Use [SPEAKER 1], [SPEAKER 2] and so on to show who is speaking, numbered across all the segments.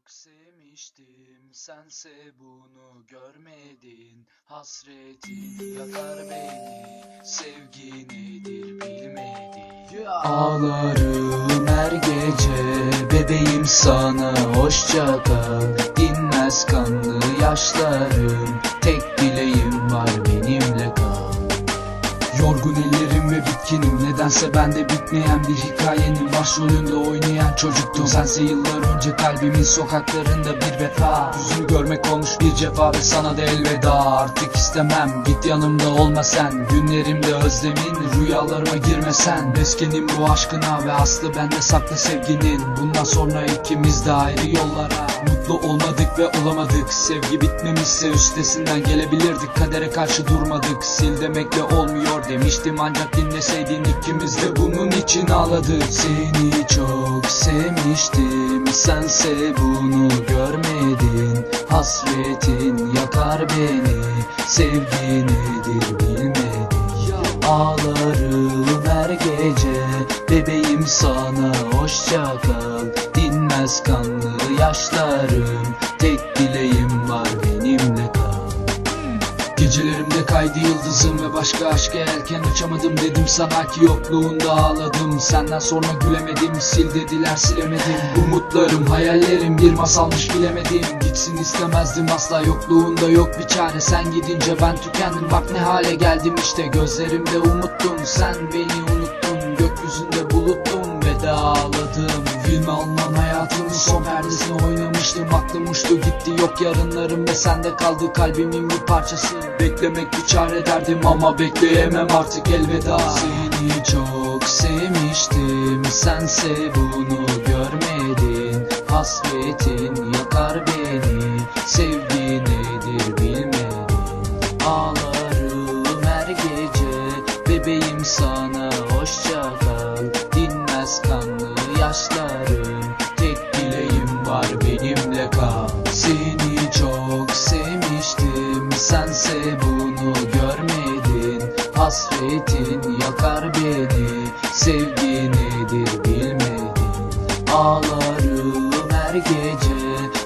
[SPEAKER 1] çok sevmiştim. Sense bunu görmedin. Hasretin yakar beni. Sevgi nedir bilmedin. Ağlarım her gece. Bebeğim sana hoşça kal. Dinmez kanlı yaşlarım. Tek dileğim var benimle kal Yorgun ellerim ve bitkinim. Nedense bende bitmeyen bir hikayenin Başrolünde oynayan çocuktum. Sense yıllar önce kalbimin sokaklarında bir vefa. Yüzünü görmek olmuş bir cefa ve sana da elveda. Artık istemem git yanımda olma sen. Günlerimde özlemin rüyalarıma girme sen. Meskenim bu aşkına ve aslı bende saklı sevginin. Bundan sonra ikimiz de ayrı yollara. Mutlu olmadık ve olamadık. Sevgi bitmemişse üstesinden gelebilirdik. Kadere karşı durmadık. Sil demekle olmuyor demiştim Ancak dinleseydin ikimiz de bunun için ağladık. Seni çok sevmiştim Sense bunu görmedin. Hasretin yakar beni Sevgi nedir bilmedin. Ağlarım her gece Bebeğim sana hoşça kal. Dinmez kanlı yaşlarım Tek dileğim var benimle Gecelerimde kaydı yıldızım ve başka aşka erken açamadım dedim sana ki yokluğunda ağladım. Senden sonra gülemedim sil dediler silemedim. Umutlarım hayallerim bir masalmış bilemedim. Gitsin istemezdim asla yokluğunda yok bir çare. Sen gidince ben tükendim bak ne hale geldim işte. Gözlerimde umuttun sen beni unuttun. Gökyüzünde buluttum ve de ağladım. Filme alınan hayatımın son perdesini oynamıştım. Aklım uçtu gitti yok yarınlarım ve sende kaldı kalbimin bir parçası. Beklemek bir çare derdim ama bekleyemem artık elveda. Seni çok sevmiştim sense bunu görmedin. Hasretin yakar beni sevgi nedir bilmedin. Ağlarım her gece bebeğim sana kal Seni çok sevmiştim. Sense bunu görmedin. Hasretin yakar beni. Sevgi nedir bilmedin. Ağlarım her gece.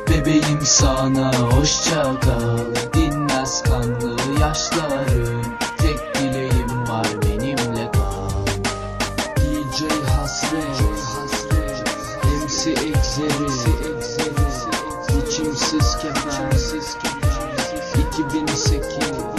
[SPEAKER 1] Bebeğim sana hoşça kal. Dinmez kanlı yaşlarım Biçimsiz kefen 2008